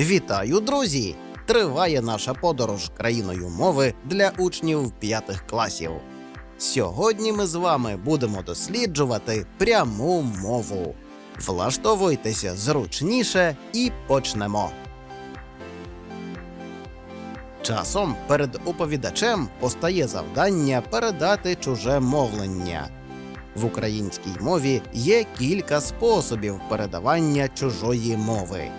Вітаю, друзі! Триває наша подорож країною мови для учнів п'ятих класів. Сьогодні ми з вами будемо досліджувати пряму мову. Влаштовуйтеся зручніше і почнемо. Часом перед оповідачем постає завдання передати чуже мовлення. В українській мові є кілька способів передавання чужої мови.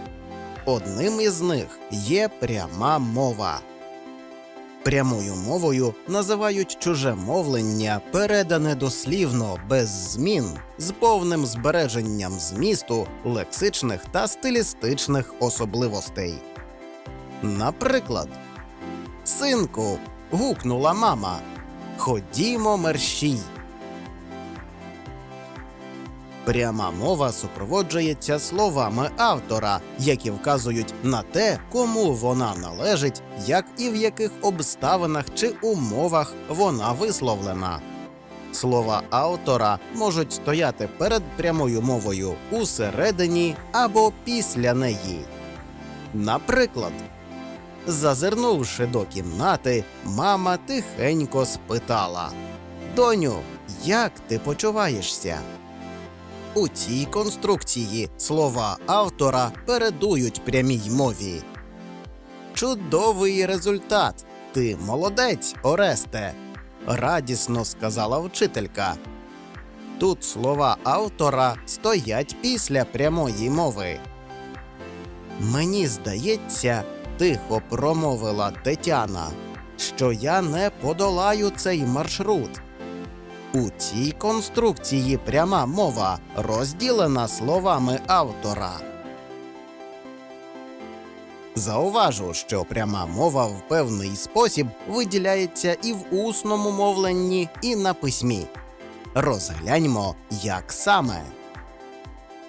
Одним із них є пряма мова. Прямою мовою називають чуже мовлення, передане дослівно без змін, з повним збереженням змісту, лексичних та стилістичних особливостей. Наприклад, Синку, гукнула мама. Ходімо мерщій. Пряма мова супроводжується словами автора, які вказують на те, кому вона належить, як і в яких обставинах чи умовах вона висловлена. Слова автора можуть стояти перед прямою мовою усередині або після неї. Наприклад, зазирнувши до кімнати, мама тихенько спитала: Доню, як ти почуваєшся? У цій конструкції слова автора передують прямій мові. Чудовий результат! Ти молодець, Оресте, радісно сказала вчителька. Тут слова автора стоять після прямої мови. Мені здається, тихо промовила Тетяна, що я не подолаю цей маршрут. У цій конструкції пряма мова розділена словами автора. Зауважу, що пряма мова в певний спосіб виділяється і в усному мовленні, і на письмі. Розгляньмо, як саме.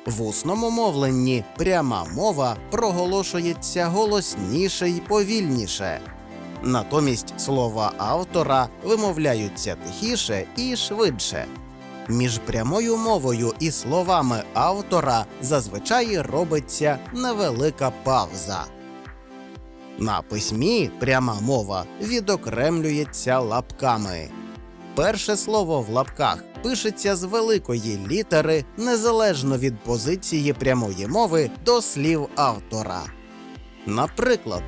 В усному мовленні пряма мова проголошується голосніше й повільніше. Натомість слова автора вимовляються тихіше і швидше. Між прямою мовою і словами автора зазвичай робиться невелика пауза. На письмі пряма мова відокремлюється лапками. Перше слово в лапках пишеться з великої літери незалежно від позиції прямої мови до слів автора. Наприклад,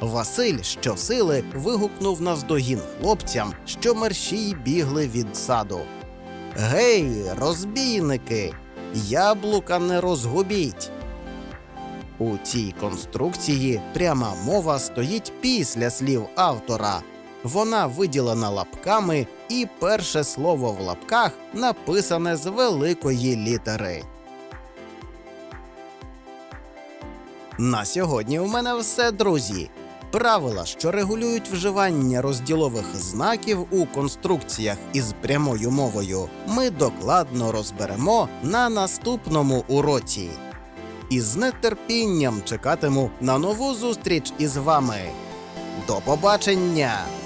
Василь щосили вигукнув навздогін хлопцям, що мерщій бігли від саду. Гей, розбійники! Яблука не розгубіть! У цій конструкції пряма мова стоїть після слів автора. Вона виділена лапками, і перше слово в лапках написане з великої літери. На сьогодні у мене все, друзі. Правила, що регулюють вживання розділових знаків у конструкціях із прямою мовою, ми докладно розберемо на наступному уроці. І з нетерпінням чекатиму на нову зустріч із вами. До побачення!